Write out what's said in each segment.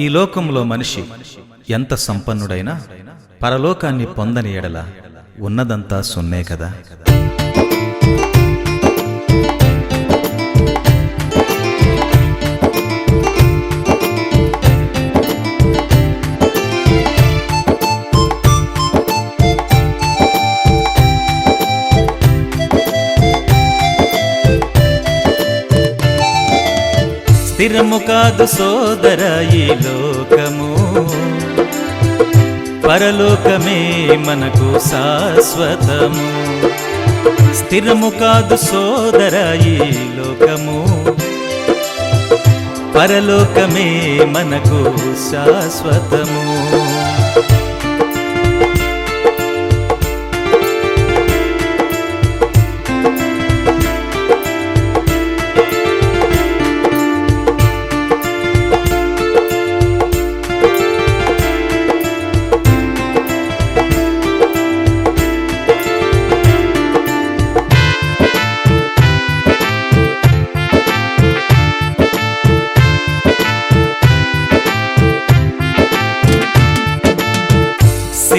ఈ లోకంలో మనిషి ఎంత సంపన్నుడైనా పరలోకాన్ని పొందని ఎడల ఉన్నదంతా సున్నే కదా? స్థిరము కాదు సోదర ఈ లోకము. పరలోకమే మనకు శాశ్వతము. స్థిరము కాదు సోదర ఈ లోకము. పరలోకమే మనకు శాశ్వతము.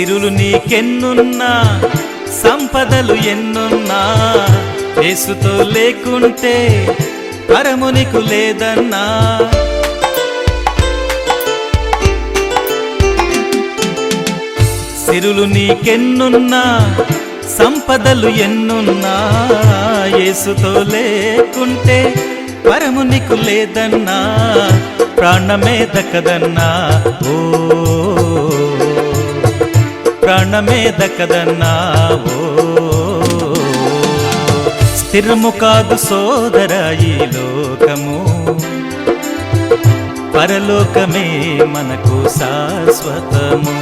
సిరులు నీకెన్నున్నా సంపదలు ఎన్నున్నా యేసుతో లేకుంటే పరమునికు లేదన్నా. సిరులు నీకెన్నున్నా సంపదలు ఎన్నున్నా యేసుతో లేకుంటే పరమునికు లేదన్నా ప్రాణమే దక్కదన్నా. ఓ ప్రాణమే దక్కదన్నా స్థిరము కాదు సోదర ఈ లోకము. పరలోకమే మనకు శాశ్వతము.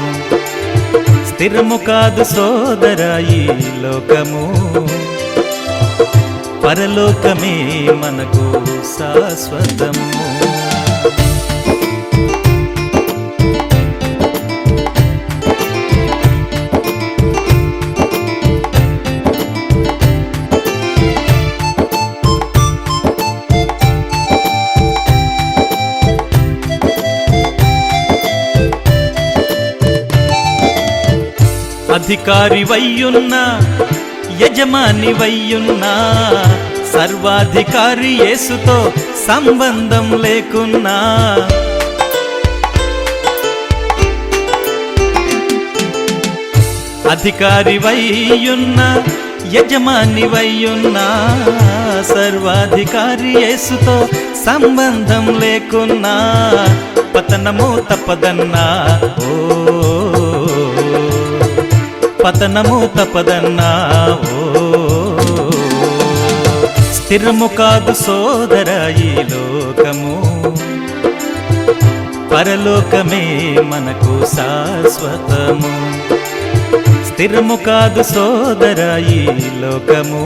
స్థిరము కాదు సోదర ఈ లోకము. పరలోకమే మనకు శాశ్వతము. అధికారి వయ్యున్నా యజమాని వయ్యున్నా సర్వాధికారి యేసుతో సంబంధం లేకున్నా. అధికారి వయ్యున్నా యజమాని వయ్యున్నా సర్వాధికారి యేసుతో సంబంధం లేకున్నా. పతనము తప్పదన్నా ఓ పతనము తపదన్నా ఓ స్థిరము కాదు సోదర ఈ లోకము. పరలోకమే మనకు శాశ్వతము. స్థిరము కాదు సోదర ఈ లోకము.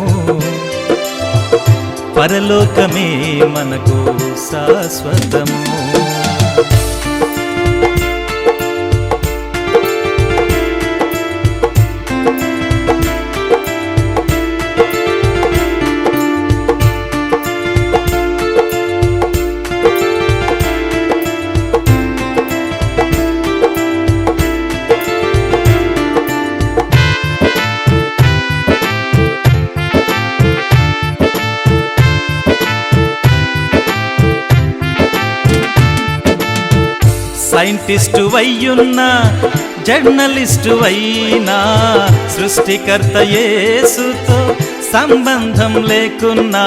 పరలోకమే మనకు శాశ్వతము. సైంటిస్టు వయ్యున్నా జర్నలిస్టు అయినా సృష్టికర్త యేసుతో సంబంధం లేకున్నా.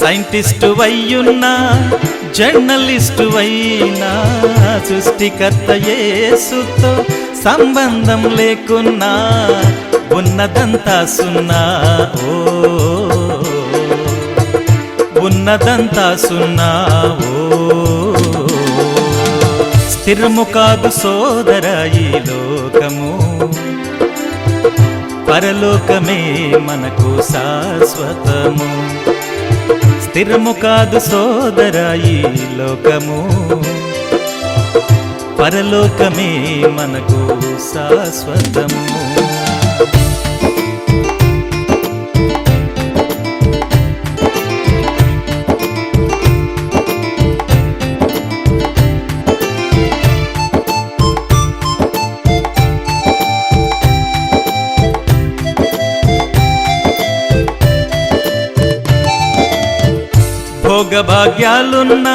సైంటిస్టు వయ్యున్నా జర్నలిస్టు అయినా సృష్టికర్త యేసుతో సంబంధం లేకున్నా. ఉన్నదంతా సున్నా. ఓ ఉన్నదంతా సున్నా ఓ స్థిరము కాదు సోదర ఈ లోకము. పరలోకమే మనకు శాశ్వతము. స్థిరము కాదు సోదర ఈ లోకము. పరలోకమే మనకు శాశ్వతము. భోగభాగ్యాలున్నా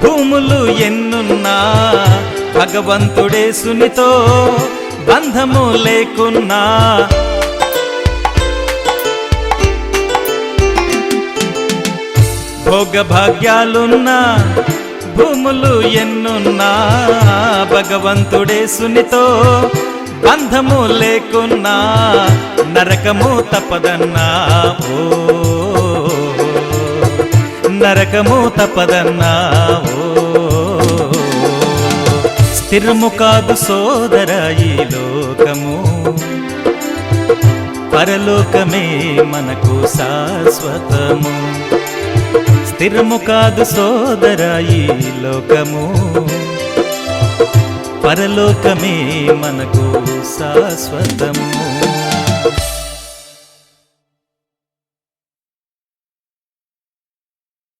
భూములు ఎన్నున్నా భగవంతుడే సునితో బంధము లేకున్నా. భోగభాగ్యాలున్నా భూములు ఎన్నున్నా భగవంతుడే సునితో బంధము లేకున్నా నరకము తప్పదన్నా. ఓ నరకము తప్పదన్నావు స్థిరము కాదు సోదర ఈ లోకము. పరలోకమే మనకు శాశ్వతము. స్థిరము కాదు సోదర ఈ లోకము. పరలోకమే మనకు శాశ్వతము.